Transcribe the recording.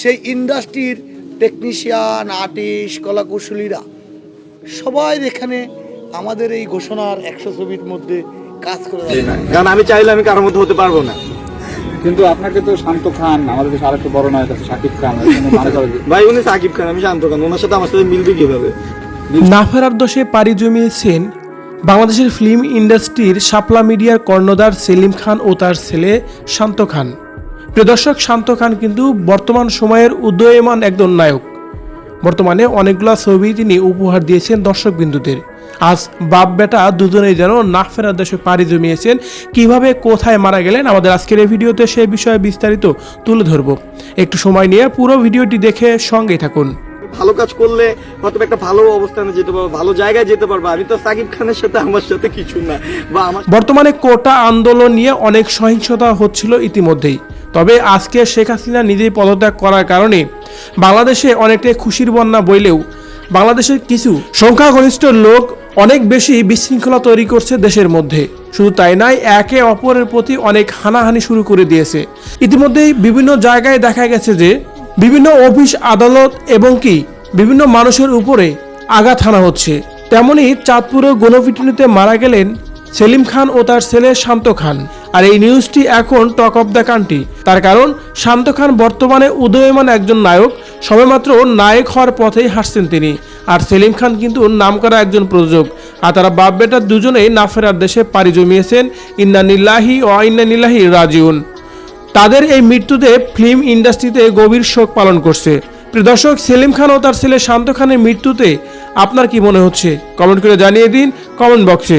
সেই ইন্ডাস্ট্রির technician artist কলাকুশলীরা সবাই এখানে আমাদের এই ঘোষণার একশো ছবির মধ্যে কাজ করে। কারণ আমি চাইলে আমি কারোর মধ্যে হতে পারব না। কিন্তু আপনাকে তো শান্ত খান আমাদের দেশে আরেকটু বড় নয় শাকিব খান মনে ভাই উনি সাকিব খান আমি শান্ত খান ওনার সাথে আমার সাথে মিলবে কীভাবে? না ফেরার দোষে পাড়ি জমিয়েছেন বাংলাদেশের ফিল্ম ইন্ডাস্ট্রির শাপলা মিডিয়ার কর্ণধার সেলিম খান ও তার ছেলে শান্ত খান। প্রিয় দর্শক শান্ত খান কিন্তু বর্তমান সময়ের উদয়মান একজন নায়ক। বর্তমানে অনেকগুলো ছবি তিনি উপহার দিয়েছেন দর্শক বিন্দুদের আজ বাপ বেটা দুজনেই যেন না ফেরার দেশে পাড়ি জমিয়েছেন। কীভাবে কোথায় মারা গেলেন আমাদের আজকের এই ভিডিওতে সেই বিষয়ে বিস্তারিত তুলে ধরব। একটু সময় নিয়ে পুরো ভিডিওটি দেখে সঙ্গেই থাকুন। ভালো কাজ করলে হয়তো একটা ভালো অবস্থানে যেতে পারব ভালো জায়গায় যেতে পারব। আমি তো সাকিব খানের সাথে আমার সাথে কিছু না। বা আমার বর্তমানে কোটা আন্দোলন নিয়ে অনেক সহিংসতা হচ্ছিল ইতিমধ্যেই। তবে আজকে শেখ হাসিনা নিজেই পদত্যাগ করার কারণে বাংলাদেশে অনেকটাই খুশির বন্যা বইলেও বাংলাদেশের কিছু সংখ্যাগরিষ্ঠ লোক অনেক বেশি বিশৃঙ্খলা তৈরি করছে দেশের মধ্যে। শুধু তাই নয়, একে অপরের প্রতি অনেক হানাহানি শুরু করে দিয়েছে। ইতিমধ্যেই বিভিন্ন জায়গায় দেখা গেছে যে বিভিন্ন অফিস আদালত এবং কি বিভিন্ন মানুষের উপরে আঘাত হানা হচ্ছে। তেমনি চাঁদপুরে গণপিটুনিতে মারা গেলেন সেলিম খান ও তার ছেলে শান্ত খান। আর এই নিউজটি এখন টক অফ দ্য কান্ট্রি তার কারণ, শান্ত খান বর্তমানে উদয়মান একজন নায়ক, সবেমাত্র নায়ক হওয়ার পথেই হাঁটছেন তিনি। আর সেলিম খান কিন্তু নামকরা একজন প্রযোজক। আর তারা বাপ বেটার দুজনেই না ফেরার দেশে পাড়ি জমিয়েছেন ইন্না ইন্নানিল্লাহি ও ইন্নানিল্লাহি রাজিউন। তাদের এই মৃত্যুতে ফিল্ম ইন্ডাস্ট্রিতে গভীর শোক পালন করছে। দর্শক, সেলিম খান ও তার ছেলে শান্ত খানের মৃত্যুতে আপনার কি মনে হচ্ছে? কমেন্ট করে জানিয়ে দিন কমেন্ট বক্সে